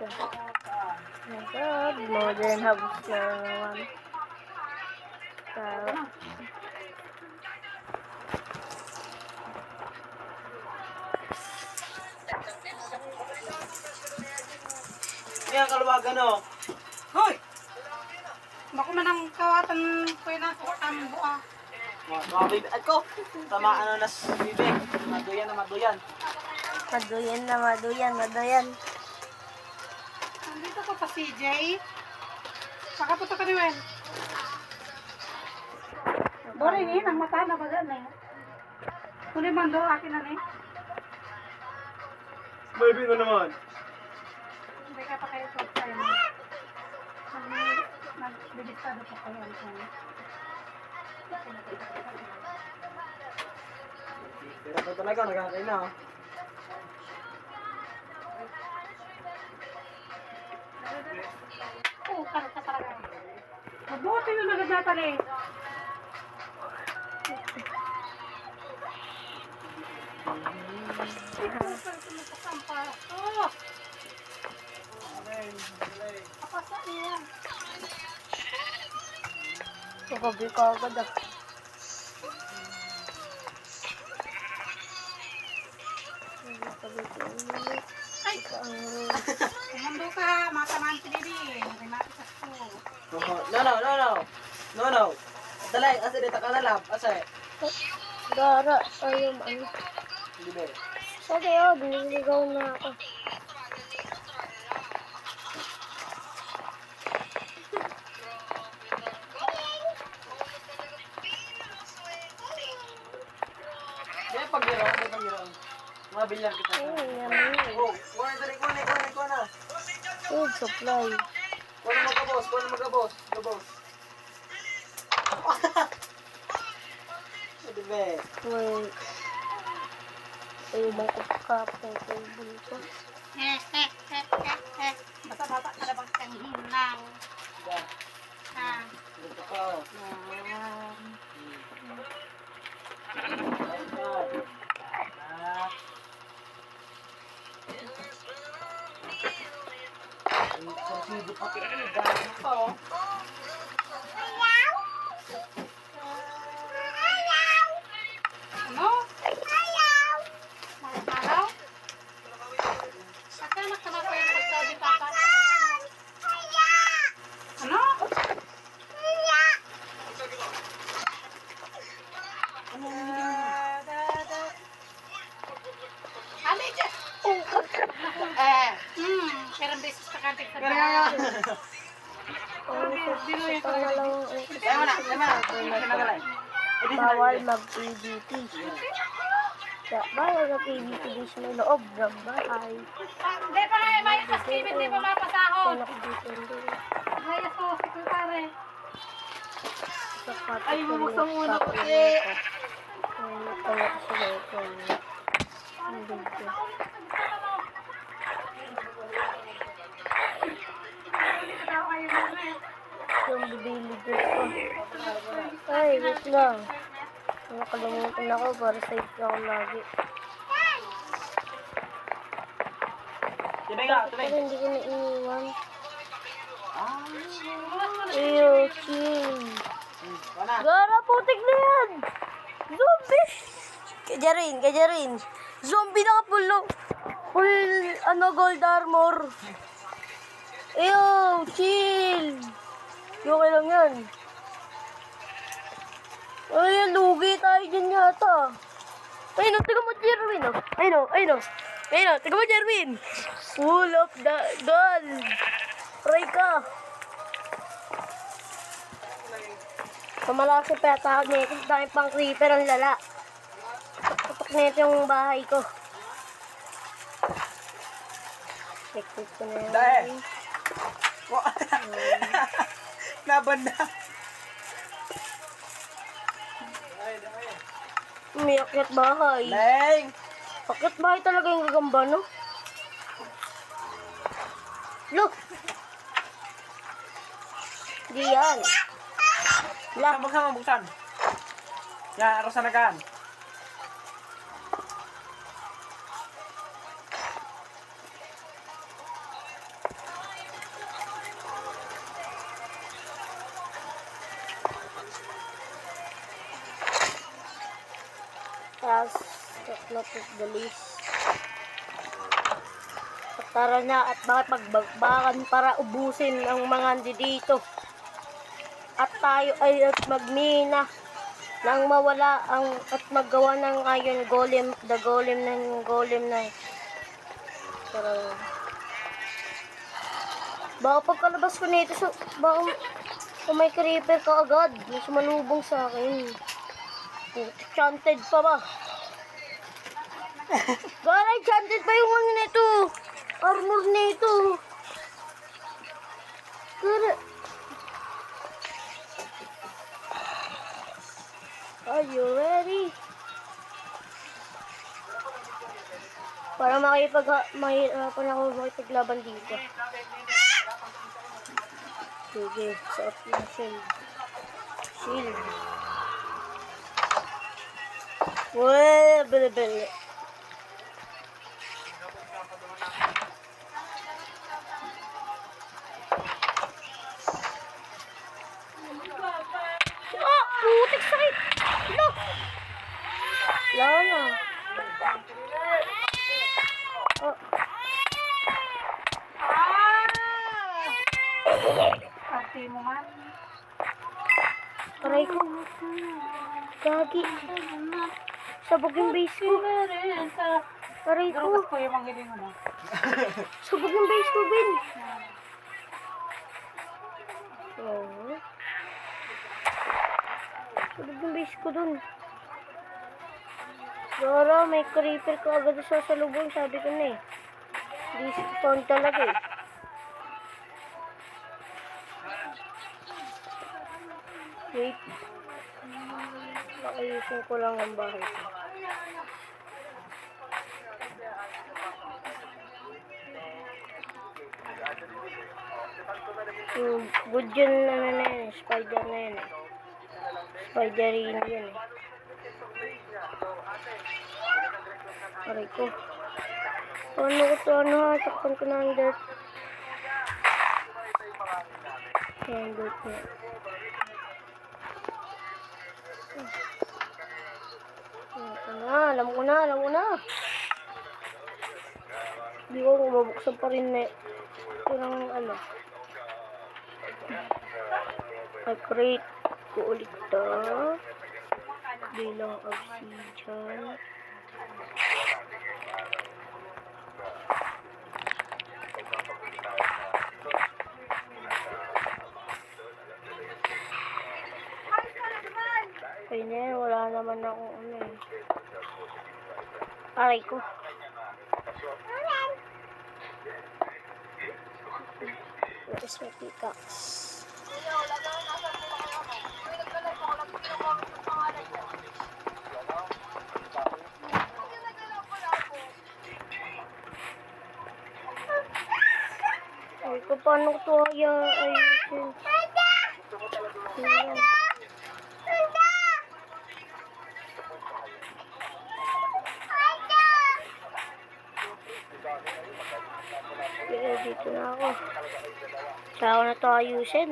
Oh my God, modern house na naman. Tara. Yan, kaluwagan o. Hoy! Bako man ang kawatan ko yun ako tambo ah. Mga bibig. Ko, tama ano nas bibig. Maduyan na maduyan. Maduyan na, maduyan, maduyan. Nandito ko pa CJ. Makaputo ka ni Wen. Dore ni, nang mata na ba dyan eh. Kunin man do akin na ni. Baby na naman. Hindi ka pa kayo sa time. Nagbibistado pa kayo. Pero pa talaga, nagkakain na. Oo, karo ka talaga. Mabuti yung nagagatan eh. Oh! Kapasa niya. Pagabi ka agad ah. Agad. Ay! Ang Kumando ka, mga tamaan si Bibi. Rinati sa school. No, no, no, no. No, no. Dalay, asa dito ka na lang. Asa eh. gara. Ayun, ano. Hindi ba? Sabi oh, biniligaw na ako. Yan, pagbiro. Yan, pagbiro. Mabilang kita. Ayun, yummy. Oh, kuha na, kuha na, kuha na, kuha na. Food supply. Kuha na magkabos, kuha na magkabos. Magkabos. Hindi ba? Wait. Ayun, bang kapkap ng table ko. Basta bata ka na bang kang hinang. Diba? Ha? Dito ka. ka. Ah. 아니 정신이 못 받게 해야 되는데 아 무서워. Na wala. Edi sa bawal mag-PVT. Kaya bawal mag-PVT din sa may loob ng bahay. Ah, Hindi pa nga, may paskibit, di pa mapasahod. Dito. Ay, so, sekretary. Sa Ay, bubuksan muna ko. Ay, kaya ko sila ito. Ang video. Yung bibili ko. Ay, wait lang. Nakalimutan ako para safe ako lagi. Tibay ka, hindi ko na iniwan. Ah. Ew, wala. Gara, putik na yan! Zombie! Kaya rin, kaya rin. Zombie na pulo. Full, ano, gold armor. Ew, chill. Okay lang yan. Ay, lugi tayo dyan yata. Ayun, oh, tiga mo, Jerwin, oh. Ayun, oh, ayun, oh. Ayun, oh, tiga mo, Jerwin. Full of the gold. Try ka. Kamalaki pa tawag nito. Dahil pang creeper ang lala. Tutok nito yung bahay ko. Check ko na yan. Dahil. Wa- Nabanda. Umiyakyat bahay. Leng! Akyat bahay talaga yung gagamba, no? Look! Di yan. Lang, buksan mo, buksan. Yan, arosan na kan. Last but not the least. Tara na at bakit magbagbakan para ubusin ang mga andi dito. At tayo ay at magmina nang mawala ang at maggawa ng iron golem, the golem ng golem ng Tara. Baka pagkalabas ko nito, so, baka kung may creeper ka agad, may sumalubong sa akin. Enchanted pa ba? Gara, enchanted pa yung ano nito. Armor nito. Gara. Are you ready? Para makipag mahirapan ako makipaglaban dito. Sige, suot yung shield. Shield. Well, bili bili. Ah! Putik sakit! Hala! Wala na. Oh, Ate mo man. aray ko. Gagi. Sabog yung base ko. Aray ko. Pero ko yung mga mo na. Sabog yung base ko, Ben. Oo. Sabog yung base ko dun. Dora, may creeper ka agad sa salubong, sabi ko na eh. Spawn talaga eh. Wait. Nakayusin ko lang ang bahay ko. Yung good yun na na na yun, spider na yun eh. Spiderin yun eh. Aray ko. Ano ko to, ano ha, takpan ko na ang dirt. Ayan, dirt na. Na, alam ko na, alam ko na. Hindi ko mabuksan pa rin na ito ng ano. I-create ko ulit to. Bilang obsidian. Ay na yan, wala naman akong ano eh. Aray ko. Where is my pickaxe? Ay ko, paano ko ito ay ayusin? Ayan. Kaya dito na ako. Kaya ako na ito ayusin.